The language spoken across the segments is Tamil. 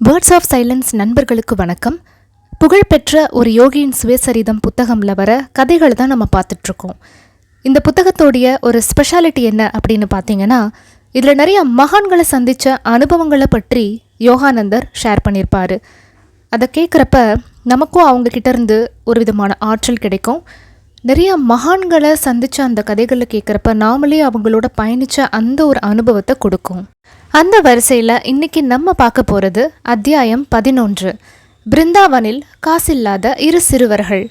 வேர்ட்ஸ் ஆஃப் சைலன்ஸ் நண்பர்களுக்கு வணக்கம். புகழ்பெற்ற ஒரு யோகியின் சுயசரிதம் புத்தகமில் வர கதைகள் தான் நம்ம பார்த்துட்ருக்கோம். இந்த புத்தகத்தோடைய ஒரு ஸ்பெஷாலிட்டி என்ன அப்படின்னு பார்த்தீங்கன்னா இதில் நிறைய மகான்களை சந்தித்த அனுபவங்களை பற்றி யோகானந்தர் ஷேர் பண்ணியிருப்பார். அதை கேட்குறப்ப நமக்கும் அவங்கக்கிட்ட இருந்து ஒரு விதமான ஆற்றல் கிடைக்கும். நிறைய மகான்களை சந்தித்த அந்த கதைகளை கேட்குறப்ப நாமளே அவங்களோட பயணித்த அந்த ஒரு அனுபவத்தை கொடுக்கும். அந்த வரிசையில் இன்னைக்கு நம்ம பார்க்க போகிறது அத்தியாயம் பதினொன்று. பிருந்தாவனில் காசில்லாத இரு சிறுவர்கள்.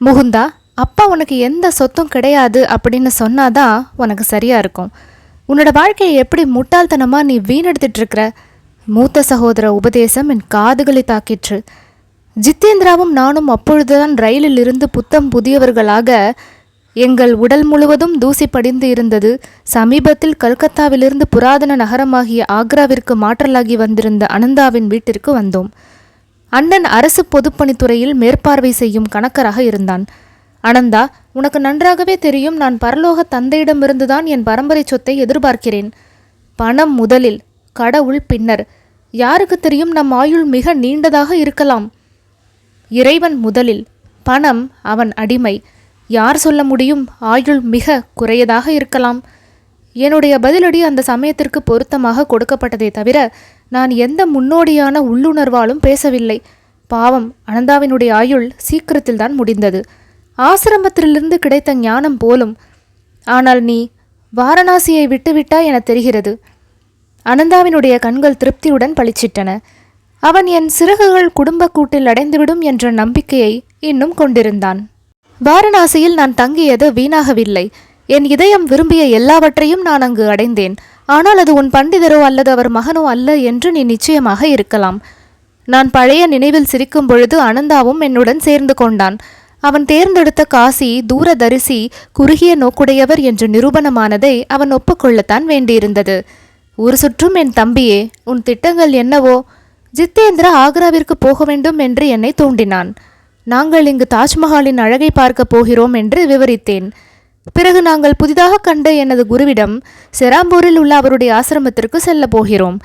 முகுந்தா அப்பா உனக்கு எந்த சொத்தும் கிடையாது அப்படின்னு சொன்னாதான் உனக்கு சரியாக இருக்கும். உன்னோட வாழ்க்கையை எப்படி முட்டாள்தனமாக நீ வீணெடுத்துட்ருக்கிற மூத்த சகோதர உபதேசம் என் காதுகளை தாக்கிற்று. ஜித்தேந்திராவும் நானும் அப்பொழுதுதான் ரயிலில் இருந்து புத்தம் புதியவர்களாக எங்கள் உடல் முழுவதும் தூசி படிந்து இருந்தது. சமீபத்தில் கல்கத்தாவிலிருந்து புராதன நகரமாகிய ஆக்ராவிற்கு மாற்றலாகி வந்திருந்த அனந்தாவின் வீட்டிற்கு வந்தோம். அண்ணன் அரசு பொதுப்பணித்துறையில் மேற்பார்வை செய்யும் கணக்கராக இருந்தான். அனந்தா உனக்கு நன்றாகவே தெரியும். நான் பரலோக தந்தையிடமிருந்துதான் என் பரம்பரை சொத்தை எதிர்பார்க்கிறேன். பணம் முதலில் கடவுள் பின்னர். யாருக்கு தெரியும் நம் ஆயுள் மிக நீண்டதாக இருக்கலாம். இறைவன் முதலில். பணம் அவன் அடிமை. யார் சொல்ல முடியும்? ஆயுள் மிக குறையதாக இருக்கலாம். என்னுடைய பதிலடி அந்த சமயத்திற்கு பொருத்தமாக கொடுக்கப்பட்டதே தவிர நான் எந்த முன்னோடியான உள்ளுணர்வாலும் பேசவில்லை. பாவம் அனந்தாவினுடைய ஆயுள் சீக்கிரத்தில் தான் முடிந்தது. ஆசிரமத்திலிருந்து கிடைத்த ஞானம் போலும். ஆனால் நீ வாரணாசியை விட்டுவிட்டாய் என தெரிகிறது. அனந்தாவினுடைய கண்கள் திருப்தியுடன் பளிச்சிட்டன. அவன் என் சிறகுகள் குடும்பக் கூட்டில் அடைந்துவிடும் என்ற நம்பிக்கையை இன்னும் கொண்டிருந்தான். வாரணாசியில் நான் தங்கியது வீணாகவில்லை. என் இதயம் விரும்பிய எல்லாவற்றையும் நான் அங்கு அடைந்தேன். ஆனால் அது உன் பண்டிதரோ அல்லது அவர் மகனோ அல்ல என்று நீ நிச்சயமாக இருக்கலாம். நான் பழைய நினைவில் சிரிக்கும் பொழுது அனந்தாவும் என்னுடன் சேர்ந்து கொண்டான். அவன் தேர்ந்தெடுத்த காசி தூரதரிசி குறுகிய நோக்குடையவர் என்று நிரூபணமானதை அவன் ஒப்புக்கொள்ளத்தான் வேண்டியிருந்தது. ஒரு சுற்றும் என் தம்பியே உன் திட்டங்கள் என்னவோ? ஜித்தேந்திரா ஆக்ராவிற்கு போக வேண்டும் என்று என்னை தூண்டினான். நாங்கள் இங்கு தாஜ்மஹாலின் அழகை பார்க்கப் போகிறோம் என்று விவரித்தேன். பிறகு நாங்கள் புதிதாக கண்ட எனது குருவிடம் செராம்பூரில் உள்ள அவருடைய ஆசிரமத்திற்கு செல்ல போகிறோம்.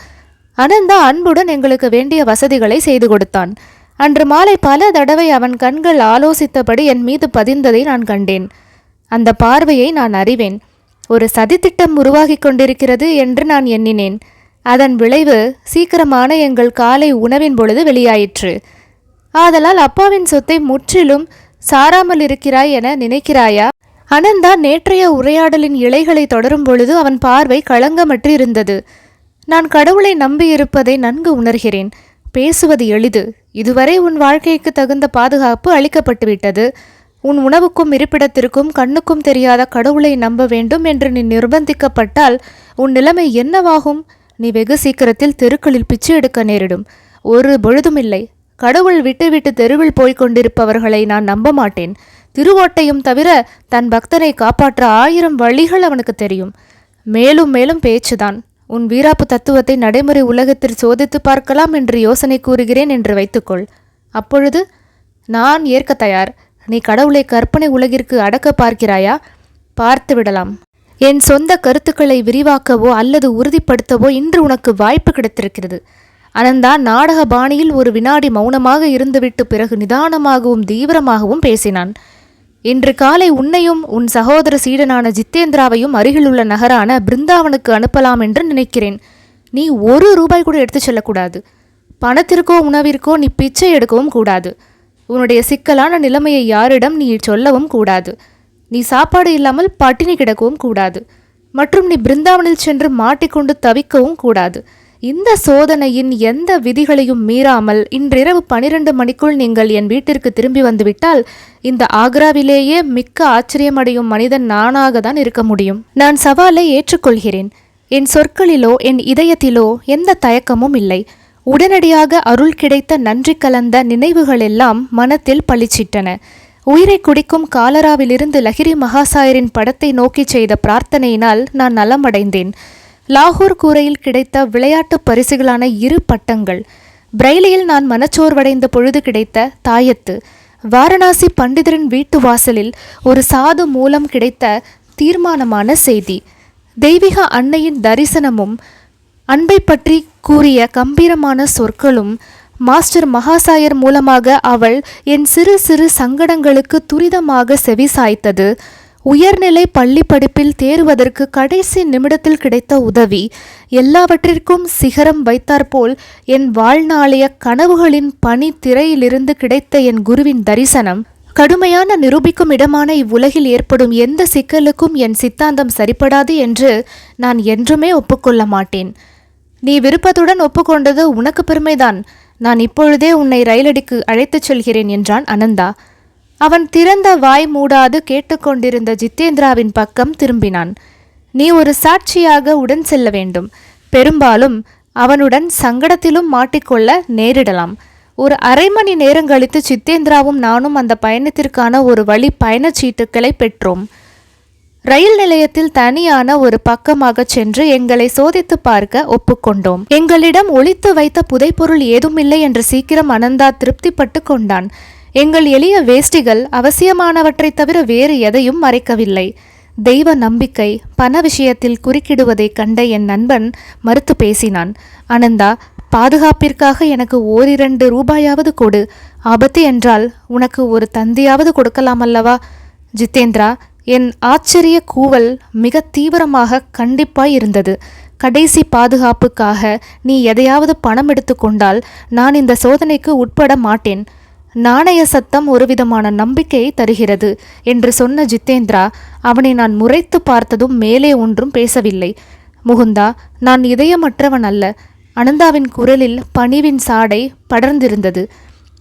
அனந்தா அன்புடன் எங்களுக்கு வேண்டிய வசதிகளை செய்து கொடுத்தான். அன்று மாலை பல தடவை அவன் கண்கள் ஆலோசித்தபடி என் மீது பதிந்ததை நான் கண்டேன். அந்த பார்வையை நான் அறிவேன். ஒரு சதித்திட்டம் உருவாகிக் கொண்டிருக்கிறது என்று நான் எண்ணினேன். அதன் விளைவு சீக்கிரமான எங்கள் காலை உணவின் பொழுது வெளியாயிற்று. ஆதலால் அப்பாவின் சொத்தை முற்றிலும் சாராமல் இருக்கிறாய் என நினைக்கிறாயா? அனந்தா நேற்றைய உரையாடலின் இலைகளை தொடரும் பொழுது அவன் பார்வை களங்கமற்று இருந்தது. நான் கடவுளை நம்பியிருப்பதை நன்கு உணர்கிறேன். பேசுவது எளிது. இதுவரை உன் வாழ்க்கைக்கு தகுந்த பாதுகாப்பு அளிக்கப்பட்டுவிட்டது. உன் உணவுக்கும் இருப்பிடத்திற்கும் கண்ணுக்கும் தெரியாத கடவுளை நம்ப வேண்டும் என்று நீ நிர்பந்திக்கப்பட்டால் உன் நிலைமை என்னவாகும்? நீ வெகு சீக்கிரத்தில் தெருக்களில் பிச்சு எடுக்க நேரிடும். ஒரு பொழுதுமில்லை. கடவுள் விட்டுவிட்டு தெருவில் போய்க் கொண்டிருப்பவர்களை நான் நம்ப மாட்டேன் திருவோட்டையும் தவிர தன் பக்தனை காப்பாற்ற ஆயிரம் வழிகள் அவனுக்கு தெரியும். மேலும் மேலும் பேச்சுதான். உன் வீராப்பு தத்துவத்தை நடைமுறை உலகத்தில் சோதித்து பார்க்கலாம் என்று யோசனை கூறுகிறேன் என்று வைத்துக்கொள். அப்பொழுது நான் ஏற்க தயார். நீ கடவுளை கற்பனை உலகிற்கு அடக்க பார்க்கிறாயா? பார்த்து விடலாம். என் சொந்த கருத்துக்களை விரிவாக்கவோ அல்லது உறுதிப்படுத்தவோ இன்று உனக்கு வாய்ப்பு கிடைத்திருக்கிறது. அனந்தா நாடக பாணியில் ஒரு வினாடி மௌனமாக இருந்துவிட்டு பிறகு நிதானமாகவும் தீவிரமாகவும் பேசினான். இன்று காலை உன்னையும் உன் சகோதர சீடனான ஜித்தேந்திராவையும் அருகிலுள்ள நகரான பிருந்தாவனுக்கு அனுப்பலாம் என்று நினைக்கிறேன். நீ ஒரு ரூபாய் கூட எடுத்துச் செல்லக்கூடாது. பணத்திற்கோ உணவிற்கோ நீ பிச்சை எடுக்கவும் கூடாது. உன்னுடைய சிக்கலான நிலைமையை யாரிடம் நீ சொல்லவும் கூடாது. நீ சாப்பாடு இல்லாமல் பட்டினி கிடக்கவும் கூடாது. மற்றும் நீ பிருந்தாவனில் சென்று மாட்டிக்கொண்டு தவிக்கவும் கூடாது. இந்த சோதனையின் எந்த விதிகளையும் மீறாமல் இன்றிரவு பனிரெண்டு மணிக்குள் நீங்கள் என் வீட்டிற்கு திரும்பி வந்துவிட்டால் இந்த ஆக்ராவிலேயே மிக்க ஆச்சரியமடையும் மனிதன் நானாக தான் இருக்க முடியும். நான் சவாலை ஏற்றுக்கொள்கிறேன். என் சொற்களிலோ என் இதயத்திலோ எந்த தயக்கமும் இல்லை. உடனடியாக அருள் கிடைத்த நன்றி கலந்த நினைவுகளெல்லாம் மனத்தில் பளிச்சிட்டன. உயிரை குடிக்கும் காலராவிலிருந்து லஹிரி மகாசாயரின் படத்தை நோக்கிச் செய்த பிரார்த்தனையினால் நான் நலமடைந்தேன். லாகூர் கூரையில் கிடைத்த விளையாட்டு பரிசுகளான இரு பட்டங்கள். பிரெய்லியில் நான் மனச்சோர்வடைந்த பொழுது கிடைத்த தாயத்து. வாரணாசி பண்டிதரின் வீட்டு வாசலில் ஒரு சாது மூலம் கிடைத்த தீர்மானமான செய்தி. தெய்வீக அன்னையின் தரிசனமும் அன்பை பற்றி கூறிய கம்பீரமான சொற்களும் மாஸ்டர் மகாசாயர் மூலமாக அவள் என் சிறு சிறு சங்கடங்களுக்கு துரிதமாக செவி சாய்த்தது உயர்நிலை பள்ளி படிப்பில் தேர்வதற்கு கடைசி நிமிடத்தில் கிடைத்த உதவி எல்லாவற்றிற்கும் சிகரம் வைத்தாற்போல் என் வாழ்நாளைய கனவுகளின் பனி திரையிலிருந்து கிடைத்த என் குருவின் தரிசனம். கடுமையான நிரூபிக்கும் இடமான இவ்வுலகில் ஏற்படும் எந்த சிக்கலுக்கும் என் சித்தாந்தம் சரிப்படாது என்று நான் என்றுமே ஒப்புக்கொள்ள மாட்டேன். நீ விருப்பத்துடன் ஒப்புக்கொண்டது உனக்கு பெருமைதான். நான் இப்பொழுதே உன்னை ரயிலடிக்கு அழைத்துச் செல்கிறேன் என்றான் அனந்தா. அவன் திறந்த வாய் மூடாது கேட்டுக்கொண்டிருந்த ஜித்தேந்திராவின் பக்கம் திரும்பினான். நீ ஒரு சாட்சியாக உடன் செல்ல வேண்டும். பெரும்பாலும் அவனுடன் சங்கடத்திலும் மாட்டிக்கொள்ள நேரிடலாம். ஒரு அரை மணி நேரம் கழித்து சித்தேந்திராவும் நானும் அந்த பயணத்திற்கான ஒரு வழி பயணச்சீட்டுக்களை பெற்றோம். ரயில் நிலையத்தில் தனியான ஒரு பக்கமாக சென்று எங்களை சோதித்து பார்க்க ஒப்புக்கொண்டோம். எங்களிடம் ஒழித்து வைத்த புதைப்பொருள் ஏதுமில்லை என்று சீக்கிரம் அனந்தா திருப்திப்பட்டு கொண்டான். எங்கள் எளிய வேஷ்டிகள் அவசியமானவற்றைத் தவிர வேறு எதையும் மறைக்கவில்லை. தெய்வ நம்பிக்கை பண விஷயத்தில் குறுக்கிடுவதைக் கண்ட என் நண்பன் மறுத்து பேசினான். அனந்தா பாதுகாப்பிற்காக எனக்கு ஓரிரண்டு ரூபாயாவது கொடு. ஆபத்து என்றால் உனக்கு ஒரு தந்தியாவது கொடுக்கலாம் அல்லவா? ஜித்தேந்திரா என் ஆச்சரிய கூவல் மிக தீவிரமாக கண்டிப்பாய் இருந்தது. கடைசி பாதுகாப்புக்காக நீ எதையாவது பணம் எடுத்துக்கொண்டால் நான் இந்த சோதனைக்கு உட்பட மாட்டேன். நாணய சத்தம் ஒருவிதமான நம்பிக்கையை தருகிறது என்று சொன்ன ஜித்தேந்திரா அவனை நான் முறைத்து பார்த்ததும் மேலே ஒன்றும் பேசவில்லை. முகுந்தா நான் இதயமற்றவன் அல்ல. அனந்தாவின் குரலில் பணிவின் சாடை படர்ந்திருந்தது.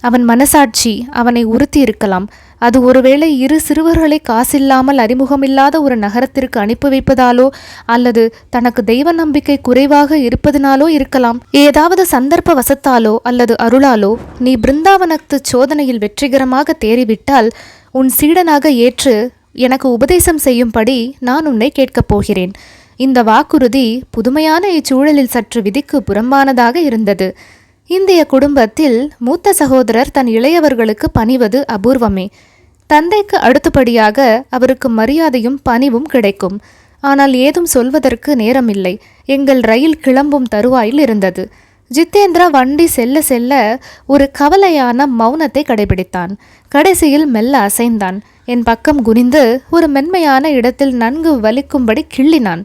அவன் மனசாட்சி அவனை உறுத்தி இருக்கலாம் அது ஒருவேளை இரு சிறுவர்களை காசில்லாமல் அறிமுகமில்லாத ஒரு நகரத்திற்கு அனுப்பி வைப்பதாலோ அல்லது தனக்கு தெய்வ நம்பிக்கை குறைவாக இருப்பதனாலோ இருக்கலாம். ஏதாவது சந்தர்ப்ப வசத்தாலோ அல்லது அருளாலோ நீ பிருந்தாவனத்து சோதனையில் வெற்றிகரமாக தேறிவிட்டால் உன் சீடனாக ஏற்று எனக்கு உபதேசம் செய்யும்படி நான் உன்னை கேட்கப் போகிறேன். இந்த வாக்குறுதி புதுமையான இச்சூழலில் சற்று விதிக்கு புறம்பானதாக இருந்தது. இந்திய குடும்பத்தில் மூத்த சகோதரர் தன் இளையவர்களுக்கு பணிவது அபூர்வமே. தந்தைக்கு அடுத்தபடியாக அவருக்கு மரியாதையும் பணிவும் கிடைக்கும். ஆனால் ஏதும் சொல்வதற்கு நேரமில்லை. எங்கள் ரயில் கிளம்பும் தருவாயில் இருந்தது. ஜித்தேந்திரா வண்டி செல்ல செல்ல ஒரு கவலையான மௌனத்தை கடைபிடித்தான். கடைசியில் மெல்ல அசைந்தான். என் பக்கம் குனிந்து ஒரு மென்மையான இடத்தில் நன்கு வலிக்கும்படி கிள்ளினான்.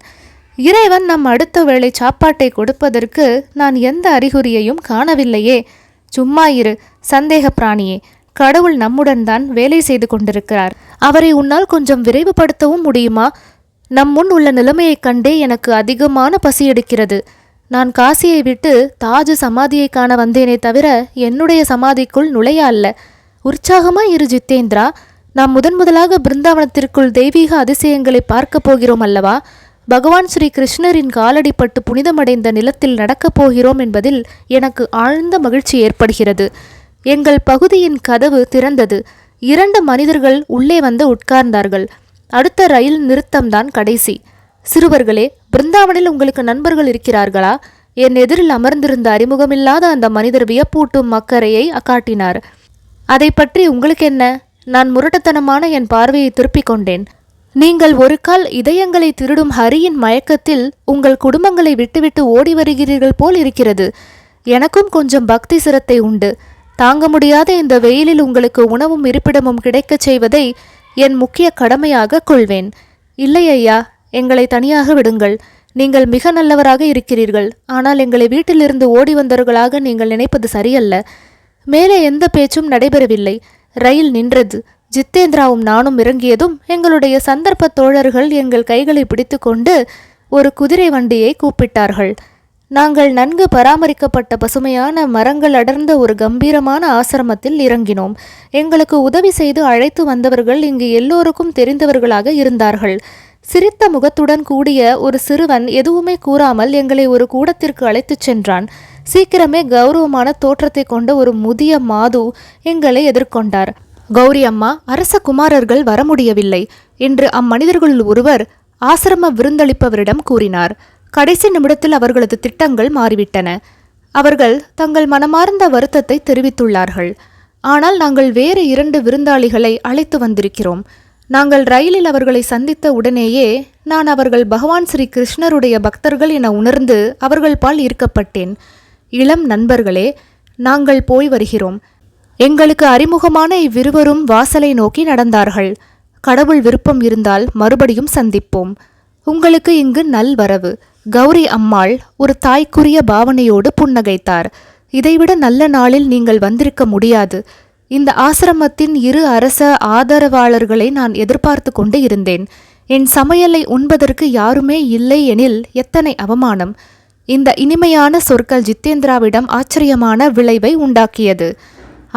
இறைவன் நம் அடுத்த வேளை சாப்பாட்டை கொடுப்பதற்கு நான் எந்த அறிகுறியையும் காணவில்லையே. சும்மா இரு சந்தேக பிராணியே. கடவுள் நம்முடன் தான் வேலை செய்து கொண்டிருக்கிறார். அவரை உன்னால் கொஞ்சம் விரைவுபடுத்தவும் முடியுமா? நம் முன் உள்ள நிலைமையைக் கண்டே எனக்கு அதிகமான பசி எடுக்கிறது. நான் காசியை விட்டு தாஜ் சமாதியை காண வந்தேனே தவிர என்னுடைய சமாதிக்குள் நுழைய அல்ல. உற்சாகமா இரு ஜித்தேந்திரா நாம் முதன் முதலாக பிருந்தாவனத்திற்குள் தெய்வீக அதிசயங்களை பார்க்கப் போகிறோம் அல்லவா? பகவான் ஸ்ரீ கிருஷ்ணரின் காலடிப்பட்டு புனிதமடைந்த நிலத்தில் நடக்கப் போகிறோம் என்பதில் எனக்கு ஆழ்ந்த மகிழ்ச்சி ஏற்படுகிறது. எங்கள் பகுதியின் கதவு திறந்தது. இரண்டு மனிதர்கள் உள்ளே வந்து உட்கார்ந்தார்கள். அடுத்த ரயில் நிறுத்தம்தான் கடைசி. சிறுவர்களே பிருந்தாவனில் உங்களுக்கு நண்பர்கள் இருக்கிறார்களா? என் எதிரில் அமர்ந்திருந்த அறிமுகமில்லாத அந்த மனிதர் வியப்பூட்டும் அக்கறையை காட்டினார். அதை பற்றி உங்களுக்கு என்ன? நான் முரட்டுத்தனமான என் பார்வையை திருப்பிக் கொண்டேன். நீங்கள் ஒரு கால் இதயங்களை திருடும் ஹரியின் மயக்கத்தில் உங்கள் குடும்பங்களை விட்டுவிட்டு ஓடி வருகிறீர்கள் போல் இருக்கிறது. எனக்கும் கொஞ்சம் பக்தி சிரத்தை உண்டு. தாங்க முடியாத இந்த வெயிலில் உங்களுக்கு உணவும் இருப்பிடமும் கிடைக்கச் செய்வதை என் முக்கிய கடமையாக கொள்வேன். இல்லை ஐயா எங்களை தனியாக விடுங்கள். நீங்கள் மிக நல்லவராக இருக்கிறீர்கள். ஆனால் எங்களை வீட்டிலிருந்து ஓடி வந்தவர்களாக நீங்கள் நினைப்பது சரியல்ல. மேலே எந்த பேச்சும் நடைபெறவில்லை. ரயில் நின்றது. ஜித்தேந்திராவும் நானும் இறங்கியதும் எங்களுடைய சந்தர்ப்ப தோழர்கள் எங்கள் கைகளை பிடித்துக்கொண்டு ஒரு குதிரை வண்டியை கூப்பிட்டார்கள். நாங்கள் நன்கு பராமரிக்கப்பட்ட பசுமையான மரங்கள் அடர்ந்த ஒரு கம்பீரமான ஆசிரமத்தில் இறங்கினோம். எங்களுக்கு உதவி செய்து அழைத்து வந்தவர்கள் இங்கு எல்லோருக்கும் தெரிந்தவர்களாக இருந்தார்கள். சிரித்த முகத்துடன் கூடிய ஒரு சிறுவன் எதுவுமே கூறாமல் எங்களை ஒரு கூடத்திற்கு அழைத்துச் சென்றான். சீக்கிரமே கௌரவமான தோற்றத்தை கொண்ட ஒரு முதிய மாது எங்களை எதிர்கொண்டார். கௌரி அம்மா அரச குமாரர்கள் வர முடியவில்லை என்று அம்மனிதர்களுள் ஒருவர் ஆசிரம விருந்தளிப்பவரிடம் கூறினார். கடைசி நிமிடத்தில் அவர்களது திட்டங்கள் மாறிவிட்டன. அவர்கள் தங்கள் மனமார்ந்த வருத்தத்தை தெரிவித்துள்ளார்கள். ஆனால் நாங்கள் வேறு இரண்டு விருந்தாளிகளை அழைத்து வந்திருக்கிறோம். நாங்கள் ரயிலில் அவர்களை சந்தித்த உடனேயே நான் அவர்கள் பகவான் ஸ்ரீ கிருஷ்ணருடைய பக்தர்கள் என உணர்ந்து அவர்கள் பால் ஈர்க்கப்பட்டேன். இளம் நண்பர்களே நாங்கள் போய் வருகிறோம். எங்களுக்கு அறிமுகமான இவ்விருவரும் வாசலை நோக்கி நடந்தார்கள். கடவுள் விருப்பம் இருந்தால் மறுபடியும் சந்திப்போம். உங்களுக்கு இங்கு நல்வரவு. கௌரி அம்மாள் ஒரு தாய்க்குரிய பாவனையோடு புன்னகைத்தார். இதைவிட நல்ல நாளில் நீங்கள் வந்திருக்க முடியாது. இந்த ஆசிரமத்தின் இரு அரச ஆதரவாளர்களை நான் எதிர்பார்த்து கொண்டு இருந்தேன். என் சமையலை உண்பதற்கு யாருமே இல்லை எனில் எத்தனை அவமானம். இந்த இனிமையான சொற்கள் ஜித்தேந்திராவிடம் ஆச்சரியமான விளைவை உண்டாக்கியது.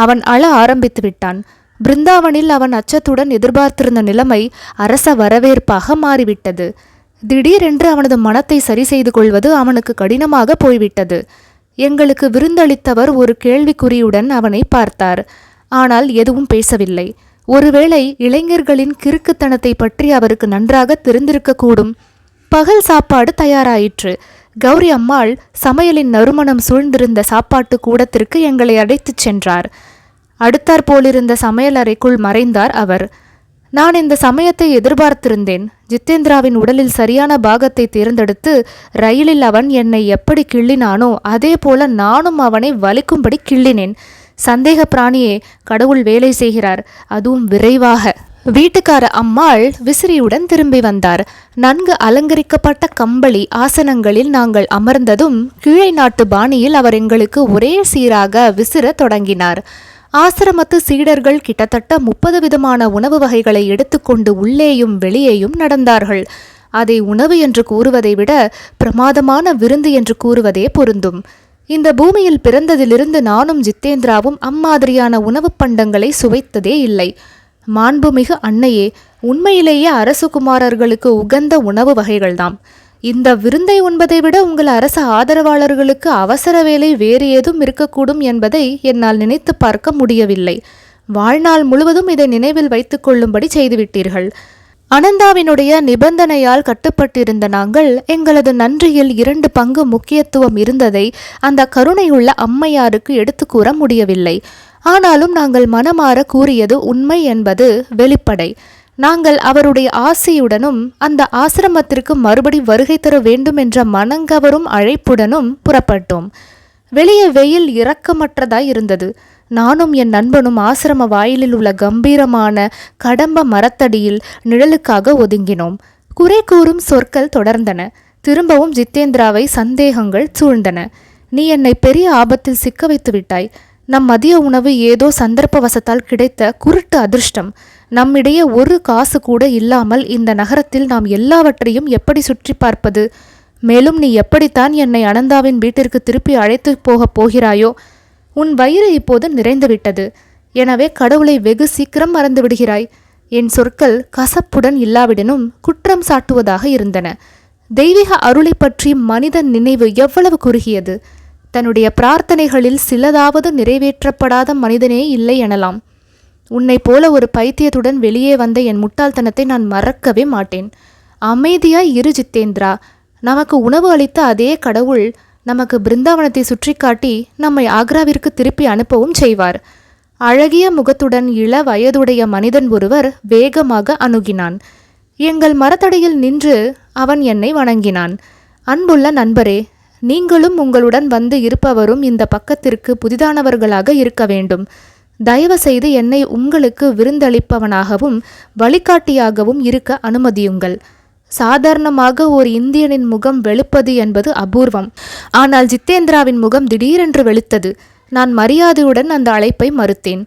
அவன் அழ ஆரம்பித்து விட்டான். பிருந்தாவனில் அவன் அச்சத்துடன் எதிர்பார்த்திருந்த நிலைமை அரச வரவேற்பாக மாறிவிட்டது. திடீரென்று அவனது மனத்தை சரி செய்து கொள்வது அவனுக்கு கடினமாக போய்விட்டது. எங்களுக்கு விருந்தளித்தவர் ஒரு கேள்விக்குறியுடன் அவனை பார்த்தார். ஆனால் எதுவும் பேசவில்லை. ஒருவேளை இளைஞர்களின் கிறுக்குத்தனத்தை பற்றி அவருக்கு நன்றாக தெரிந்திருக்கக்கூடும். பகல் சாப்பாடு தயாராயிற்று. கௌரி அம்மாள் சமையலின் நறுமணம் சூழ்ந்திருந்த சாப்பாட்டு கூடத்திற்கு எங்களை அழைத்துச் சென்றார். அடுத்தாற் போலிருந்த சமையலறைக்குள் மறைந்தார் அவர். நான் இந்த சமயத்தை எதிர்பார்த்திருந்தேன். ஜித்தேந்திராவின் உடலில் சரியான பாகத்தை தேர்ந்தெடுத்து ரயிலில் அவன் என்னை எப்படி கிள்ளினானோ அதே போல நானும் அவனை வலிக்கும்படி கிள்ளினேன். சந்தேக பிராணியே கடவுள் வேலை செய்கிறார். அதுவும் விரைவாக. வீட்டுக்கார அம்மாள் விசிறியுடன் திரும்பி வந்தார். நன்கு அலங்கரிக்கப்பட்ட கம்பளி ஆசனங்களில் நாங்கள் அமர்ந்ததும் கீழை நாட்டு பாணியில் அவர் எங்களுக்கு ஒரே சீராக விசிற தொடங்கினார். ஆசிரமத்து சீடர்கள் கிட்டத்தட்ட முப்பது விதமான உணவு வகைகளை எடுத்துக்கொண்டு உள்ளேயும் வெளியேயும் நடந்தார்கள். அதை உணவு என்று கூறுவதை விட பிரமாதமான விருந்து என்று கூறுவதே பொருந்தும். இந்த பூமியில் பிறந்ததிலிருந்து நானும் ஜித்தேந்திராவும் அம்மாதிரியான உணவுப் பண்டங்களை சுவைத்ததே இல்லை. மாண்புமிகு அன்னையே உண்மையிலேயே அரசகுமாரர்களுக்கு உகந்த உணவு வகைகள்தாம். இந்த விருந்தை உண்பதை விட உங்கள் அரச ஆதரவாளர்களுக்கு அவசர வேலை வேறு ஏதும் இருக்கக்கூடும் என்பதை என்னால் நினைத்து பார்க்க முடியவில்லை. வாழ்நாள் முழுவதும் இதை நினைவில் வைத்துக் கொள்ளும்படி செய்துவிட்டீர்கள். அனந்தாவினுடைய நிபந்தனையால் கட்டுப்பட்டிருந்த நாங்கள் எங்களது நன்றியில் இரண்டு பங்கு முக்கியத்துவம் இருந்ததை அந்த கருணையுள்ள அம்மையாருக்கு எடுத்து கூற முடியவில்லை. ஆனாலும் நாங்கள் மனமாற கூறியது உண்மை என்பது வெளிப்படை. நாங்கள் அவருடைய ஆசையுடனும் அந்த ஆசிரமத்திற்கு மறுபடி வருகை தர வேண்டும் என்ற மனங்கவரும் அழைப்புடனும் புறப்பட்டோம். வெளியே வெயில் இரக்கமற்றதாய் இருந்தது. நானும் என் நண்பனும் ஆசிரம வாயிலில் உள்ள கம்பீரமான கடம்ப மரத்தடியில் நிழலுக்காக ஒதுங்கினோம். குறை கூறும் சொற்கள் தொடர்ந்தன. திரும்பவும் ஜித்தேந்திராவை சந்தேகங்கள் சூழ்ந்தன. நீ என்னை பெரிய ஆபத்தில் சிக்க வைத்து விட்டாய். நம் மதிய உணவு ஏதோ சந்தர்ப்பவசத்தால் கிடைத்த குருட்டு அதிர்ஷ்டம். நம்மிடையே ஒரு காசு கூட இல்லாமல் இந்த நகரத்தில் நாம் எல்லாவற்றையும் எப்படி சுற்றி பார்ப்பது? மேலும் நீ எப்படித்தான் என்னை அனந்தாவின் வீட்டிற்கு திருப்பி அழைத்து போகப் போகிறாயோ? உன் வயிறு இப்போது நிறைந்துவிட்டது. எனவே கடவுளை வெகு சீக்கிரம் மறந்து விடுகிறாய் என் சொற்கள் கசப்புடன் இல்லாவிடனும் குற்றம் சாட்டுவதாக இருந்தன. தெய்வீக அருளை பற்றி மனிதன் நினைவு எவ்வளவு குறுகியது? தன்னுடைய பிரார்த்தனைகளில் சிலதாவது நிறைவேற்றப்படாத மனிதனே இல்லை எனலாம். உன்னை போல ஒரு பைத்தியத்துடன் வெளியே வந்த என் முட்டாள்தனத்தை நான் மறக்கவே மாட்டேன். அமைதியாய் இரு ஜித்தேந்திரா. நமக்கு உணவு அளித்த அதே கடவுள் நமக்கு பிருந்தாவனத்தை சுற்றி காட்டி நம்மை ஆக்ராவிற்கு திருப்பி அனுப்பவும் செய்வார். அழகிய முகத்துடன் இள வயதுடைய மனிதன் ஒருவர் வேகமாக அணுகினான். எங்கள் மரத்தடியில் நின்று அவன் என்னை வணங்கினான். அன்புள்ள நண்பரே நீங்களும் உங்களுடன் வந்து இருப்பவரும் இந்த பக்கத்திற்கு புதிதானவர்களாக இருக்க வேண்டும். தயவு செய்து என்னை உங்களுக்கு விருந்தளிப்பவனாகவும் வழிகாட்டியாகவும் இருக்க அனுமதியுங்கள். சாதாரணமாக ஒரு இந்தியனின் முகம் வெளுப்பது என்பது அபூர்வம். ஆனால் ஜித்தேந்திராவின் முகம் திடீரென்று வெளுத்தது. நான் மரியாதையுடன் அந்த அழைப்பை மறுத்தேன்.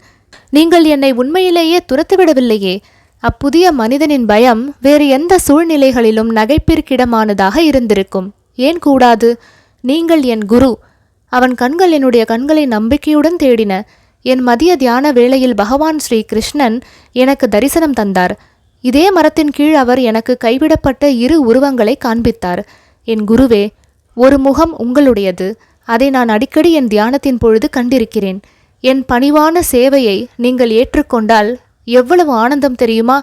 நீங்கள் என்னை உண்மையிலேயே துரத்துவிடவில்லையே. அப்புதிய மனிதனின் பயம் வேறு எந்த சூழ்நிலைகளிலும் நகைப்பிற்கிடமானதாக இருந்திருக்கும். ஏன் கூடாது? நீங்கள் என் குரு. அவன் கண்கள் என்னுடைய கண்களை நம்பிக்கையுடன் தேடின. என் மதிய தியான வேளையில் பகவான் ஸ்ரீ கிருஷ்ணன் எனக்கு தரிசனம் தந்தார். இதே மரத்தின் கீழ் அவர் எனக்கு கைவிடப்பட்ட இரு உருவங்களை காண்பித்தார். என் குருவே ஒரு முகம் உங்களுடையது. அதை நான் அடிக்கடி என் தியானத்தின் பொழுது கண்டிருக்கிறேன். என் பணிவான சேவையை நீங்கள் ஏற்றுக்கொண்டால் எவ்வளவு ஆனந்தம் தெரியுமா?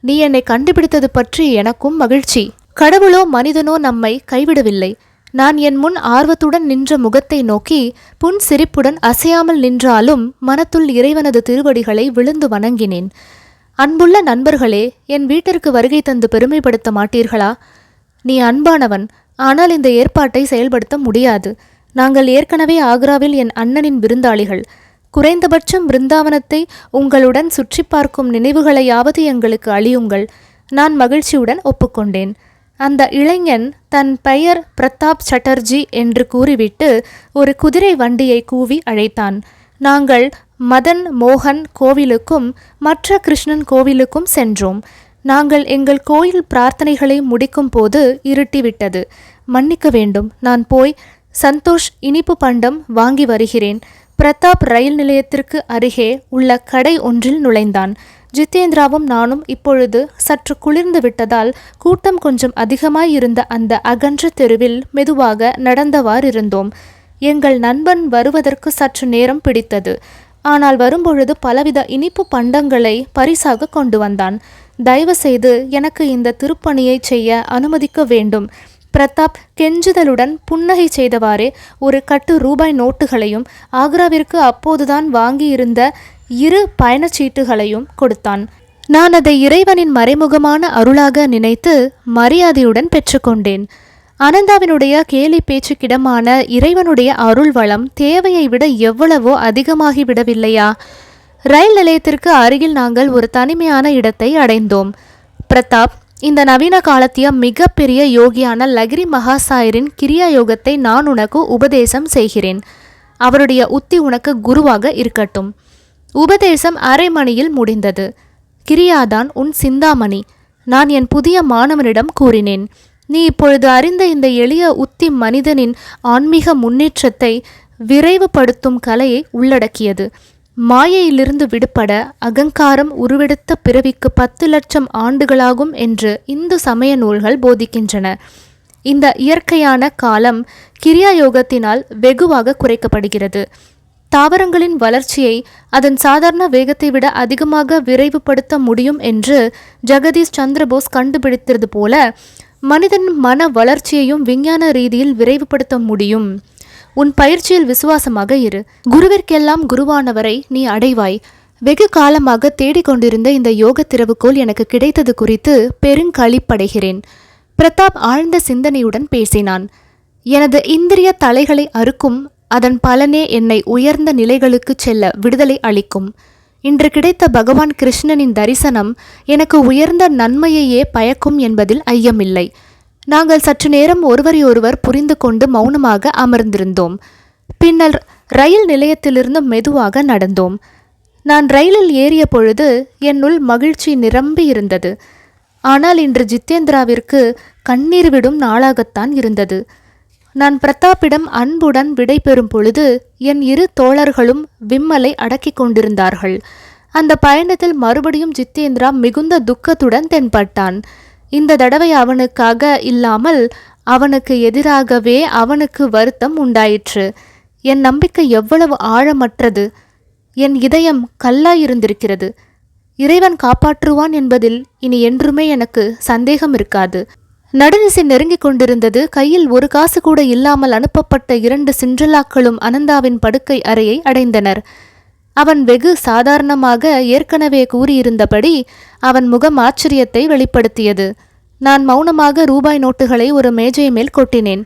நீ என்னை கண்டுபிடித்தது பற்றி எனக்கும் மகிழ்ச்சி. கடவுளோ மனிதனோ நம்மை கைவிடவில்லை. நான் என் முன் ஆர்வத்துடன் நின்ற முகத்தை நோக்கி புன் சிரிப்புடன் அசையாமல் நின்றாலும் மனத்துள் இறைவனது திருவடிகளை விழுந்து வணங்கினேன். அன்புள்ள நண்பர்களே என் வீட்டிற்கு வருகை தந்து பெருமைப்படுத்த மாட்டீர்களா? நீ அன்பானவன் ஆனால் இந்த ஏற்பாட்டை செயல்படுத்த முடியாது. நாங்கள் ஏற்கனவே ஆக்ராவில் என் அண்ணனின் விருந்தாளிகள். குறைந்தபட்சம் பிருந்தாவனத்தை உங்களுடன் சுற்றி பார்க்கும் நினைவுகளையாவது எங்களுக்கு அழியுங்கள். நான் மகிழ்ச்சியுடன் ஒப்புக்கொண்டேன். அந்த இளைஞன் தன் பெயர் பிரதாப் சட்டர்ஜி என்று கூறிவிட்டு ஒரு குதிரை வண்டியை கூவி அழைத்தான். நாங்கள் மதன் மோகன் கோவிலுக்கும் மற்ற கிருஷ்ணன் கோவிலுக்கும் சென்றோம். நாங்கள் எங்கள் கோயில் பிரார்த்தனைகளை முடிக்கும் போது இருட்டிவிட்டது. மன்னிக்க வேண்டும். நான் போய் சந்தோஷ் இனிப்பு பண்டம் வாங்கி வருகிறேன். பிரதாப் ரயில் நிலையத்திற்கு அருகே உள்ள கடை ஒன்றில் நுழைந்தான். ஜித்தேந்திராவும் நானும் இப்பொழுது சற்று குளிர்ந்து விட்டதால் கூட்டம் கொஞ்சம் அதிகமாயிருந்த அந்த அகன்ற தெருவில் மெதுவாக நடந்தவாறிருந்தோம். எங்கள் நண்பன் வருவதற்கு சற்று நேரம் பிடித்தது. ஆனால் வரும்பொழுது பலவித இனிப்பு பண்டங்களை பரிசாக கொண்டு வந்தான். தயவு செய்து எனக்கு இந்த திருப்பணியை செய்ய அனுமதிக்க வேண்டும். பிரதாப் கெஞ்சுதலுடன் புன்னகை செய்தவாறே ஒரு கட்டு ரூபாய் நோட்டுகளையும் ஆக்ராவிற்கு அப்போதுதான் வாங்கியிருந்த இரு பயணச்சீட்டுகளையும் கொடுத்தான். நான் அதை இறைவனின் மறைமுகமான அருளாக நினைத்து மரியாதையுடன் பெற்றுக்கொண்டேன். அனந்தாவினுடைய கேலி பேச்சுக்கிடமான இறைவனுடைய அருள் வளம் தேவையை விட எவ்வளவோ அதிகமாகிவிடவில்லையா? விடவில்லையா ரயில் நிலையத்திற்கு அருகில் நாங்கள் ஒரு தனிமையான இடத்தை அடைந்தோம். பிரதாப் இந்த நவீன காலத்திய மிகப்பெரிய யோகியான லகிரி மகாசாயரின் கிரியா யோகத்தை நான் உனக்கு உபதேசம் செய்கிறேன். அவருடைய உத்தி உனக்கு குருவாக இருக்கட்டும். உபதேசம் அரை மணியில் முடிந்தது. கிரியாதான் உன் சிந்தாமணி. நான் என் புதிய மாணவனிடம் கூறினேன். நீ இப்பொழுது அறிந்த இந்த எளிய உத்தி மனிதனின் ஆன்மீக முன்னேற்றத்தை விரைவுபடுத்தும் கலையை உள்ளடக்கியது. மாயையிலிருந்து விடுபட அகங்காரம் உருவெடுத்த பிறவிக்கு பத்து லட்சம் ஆண்டுகளாகும் என்று இந்து சமய நூல்கள் போதிக்கின்றன. இந்த இயற்கையான காலம் கிரியா யோகத்தினால் வெகுவாக குறைக்கப்படுகிறது. தாவரங்களின் வளர்ச்சியை அதன் சாதாரண வேகத்தை விட அதிகமாக விரைவுபடுத்த முடியும் என்று ஜெகதீஷ் சந்திரபோஸ் கண்டுபிடித்தது போல மனிதன் மன வளர்ச்சியையும் விஞ்ஞான ரீதியில் விரைவுபடுத்த முடியும். உன் பயிற்சியில் விசுவாசமாக இரு. குருவிற்கெல்லாம் குருவானவரை நீ அடைவாய். வெகு காலமாக தேடிக்கொண்டிருந்த இந்த யோக திறவுகோல் எனக்கு கிடைத்தது குறித்து பெருங்களிப்படைகிறேன் பிரதாப் ஆழ்ந்த சிந்தனையுடன் பேசினான். எனது இந்திரிய தலைகளை அறுக்கும் அதன் பலனே என்னை உயர்ந்த நிலைகளுக்கு செல்ல விடுதலை அளிக்கும். இன்று கிடைத்த பகவான் கிருஷ்ணனின் தரிசனம் எனக்கு உயர்ந்த நன்மையையே பயக்கும் என்பதில் ஐயமில்லை. நாங்கள் சற்று நேரம் ஒருவரையொருவர் புரிந்து கொண்டு மௌனமாக அமர்ந்திருந்தோம். பின்னர் ரயில் நிலையத்திலிருந்து மெதுவாக நடந்தோம். நான் ரயிலில் ஏறிய பொழுது என்னுள் மகிழ்ச்சி நிரம்பி இருந்தது. ஆனால் இன்று ஜித்தேந்திராவிற்கு கண்ணீர் விடும் நாளாகத்தான் இருந்தது. நான் பிரதாப்பிடம் அன்புடன் விடைபெறும் பொழுது என் இரு தோழர்களும் விம்மலை அடக்கிக் கொண்டிருந்தார்கள். அந்த பயணத்தில் மறுபடியும் ஜித்தேந்திரா மிகுந்த துக்கத்துடன் தென்பட்டான். இந்த தடவை அவனுக்காக இல்லாமல் அவனுக்கு எதிராகவே அவனுக்கு வருத்தம் உண்டாயிற்று. என் நம்பிக்கை எவ்வளவு ஆழமற்றது. என் இதயம் கல்லாயிருந்திருக்கிறது. இறைவன் காப்பாற்றுவான் என்பதில் இனி என்றுமே எனக்கு சந்தேகம் இருக்காது. நடுநிசை நெருங்கிக் கொண்டிருந்தது. கையில் ஒரு காசு கூட இல்லாமல் அனுப்பப்பட்ட இரண்டு சிண்ட்ரலாக்களும் அனந்தாவின் படுக்கை அறையை அடைந்தனர். அவன் வெகு சாதாரணமாக ஏற்கனவே கூறியிருந்தபடி அவன் முகம் ஆச்சரியத்தை வெளிப்படுத்தியது. நான் மௌனமாக ரூபாய் நோட்டுகளை ஒரு மேஜை மேல் கொட்டினேன்.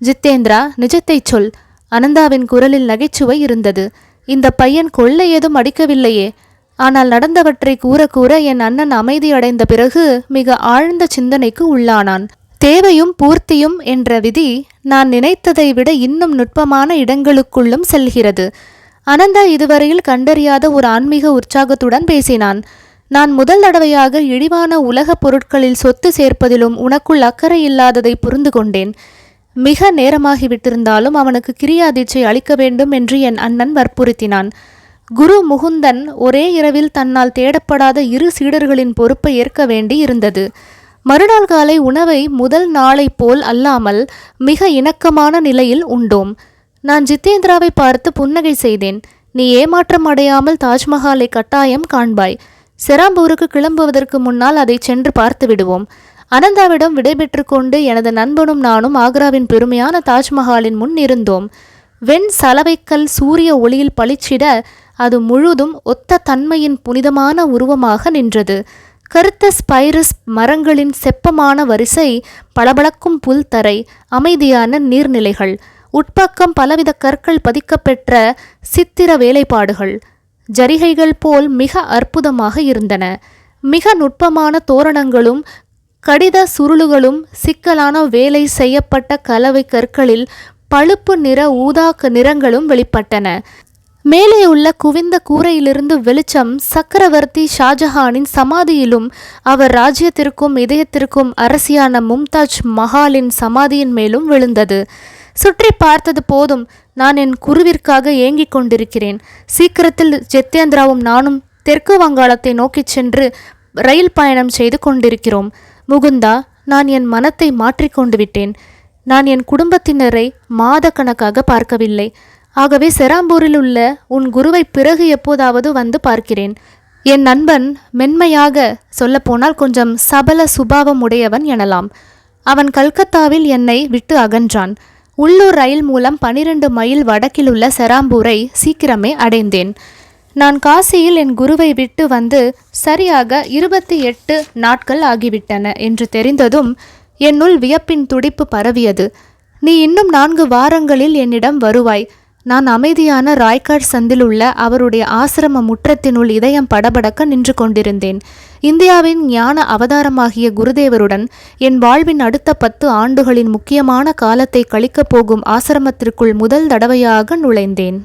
ஜித்தேந்திரா நிஜத்தைச் சொல். அனந்தாவின் குரலில் நகைச்சுவை இருந்தது. இந்த பையன் கொள்ளை ஏதும் அடிக்கவில்லையே. ஆனால் நடந்தவற்றை கூற கூற என் அண்ணன் அமைதியடைந்த பிறகு மிக ஆழ்ந்த சிந்தனைக்கு உள்ளானான். தேவையும் பூர்த்தியும் என்ற விதி நான் நினைத்ததை விட இன்னும் நுட்பமான இடங்களுக்குள்ளும் செல்கிறது. அனந்தா இதுவரையில் கண்டறியாத ஒரு ஆன்மீக உற்சாகத்துடன் பேசினான். நான் முதல் தடவையாக இழிவான உலகப் பொருட்களில் சொத்து சேர்ப்பதிலும் உனக்குள் அக்கறை இல்லாததை புரிந்து கொண்டேன். மிக நேரமாகிவிட்டிருந்தாலும் அவனுக்கு கிரியாதீட்சை அளிக்க வேண்டும் என்று என் அண்ணன் வற்புறுத்தினான். குரு முகுந்தன் ஒரே இரவில் தன்னால் தேடப்படாத இரு சீடர்களின் பொறுப்பை ஏற்க வேண்டி இருந்தது. மறுநாள் காலை உணவை முதல் நாளை போல் அல்லாமல் மிக இணக்கமான நிலையில் உண்டோம். நான் ஜித்தேந்திராவை பார்த்து புன்னகை செய்தேன். நீ ஏமாற்றம் அடையாமல் தாஜ்மஹாலை கட்டாயம் காண்பாய். செராம்பூருக்கு கிளம்புவதற்கு முன்னால் அதை சென்று பார்த்து விடுவோம். அனந்தாவிடம் விடைபெற்று கொண்டு எனது நண்பனும் நானும் ஆக்ராவின் பெருமையான தாஜ்மஹாலின் முன் இருந்தோம். வெண் சலவைக்கல் சூரிய ஒளியில் பளிச்சிட அது முழுதும் ஒத்த தன்மையின் புனிதமான உருவமாக நின்றது. கருத்த ஸ்பைரஸ் மரங்களின் செப்பமான வரிசை பளபளக்கும் புல்தரை அமைதியான நீர்நிலைகள் உட்பக்கம் பலவித கற்கள் பதிக்கப்பெற்ற சித்திர வேலைப்பாடுகள் ஜரிகைகள் போல் மிக அற்புதமாக இருந்தன. மிக நுட்பமான தோரணங்களும் கடித சுருளுகளும் சிக்கலான வேலை செய்யப்பட்ட கலவை கற்களில் பழுப்பு நிற ஊதா நிறங்களும் வெளிப்பட்டன. மேலே உள்ள குவிந்த கூரையிலிருந்து வெளிச்சம் சக்கரவர்த்தி ஷாஜஹானின் சமாதியிலும் அவர் ராஜ்யத்திற்கும் இதயத்திற்கும் அரசியான மும்தாஜ் மஹாலின் சமாதியின் மேலும் விழுந்தது. சுற்றி பார்த்தது போதும் நான் என் குருவிற்காக ஏங்கிக் கொண்டிருக்கிறேன். சீக்கிரத்தில் ஜெத்தேந்திராவும் நானும் தெற்கு வங்காளத்தை நோக்கிச் சென்று ரயில் பயணம் செய்து கொண்டிருக்கிறோம். முகுந்தா நான் என் மனத்தை மாற்றிக்கொண்டு விட்டேன். நான் என் குடும்பத்தினரை மாத கணக்காக பார்க்கவில்லை. ஆகவே செராம்பூரில் உள்ள உன் குருவை பிறகு எப்போதாவது வந்து பார்க்கிறேன். என் நண்பன் மென்மையாக சொல்லப்போனால் கொஞ்சம் சபல சுபாவம் உடையவன் எனலாம். அவன் கல்கத்தாவில் என்னை விட்டு அகன்றான். உள்ளூர் ரயில் மூலம் பனிரெண்டு மைல் வடக்கில் உள்ள செராம்பூரை சீக்கிரமே அடைந்தேன். நான் காசியில் என் குருவை விட்டு வந்து சரியாக இருபத்தி எட்டு நாட்கள் ஆகிவிட்டன என்று தெரிந்ததும் என்னுள் வியப்பின் துடிப்பு பரவியது. நீ இன்னும் நான்கு வாரங்களில் என்னிடம் வருவாய். நான் அமைதியான ராய்காட் சந்தில் உள்ள அவருடைய ஆசிரம முற்றத்தினுள் இதயம் படபடக்க நின்று கொண்டிருந்தேன். இந்தியாவின் ஞான அவதாரமாகிய குருதேவருடன் என் வாழ்வின் அடுத்த பத்து ஆண்டுகளின் முக்கியமான காலத்தை கழிக்கப் போகும் ஆசிரமத்திற்குள் முதல் தடவையாக நுழைந்தேன்.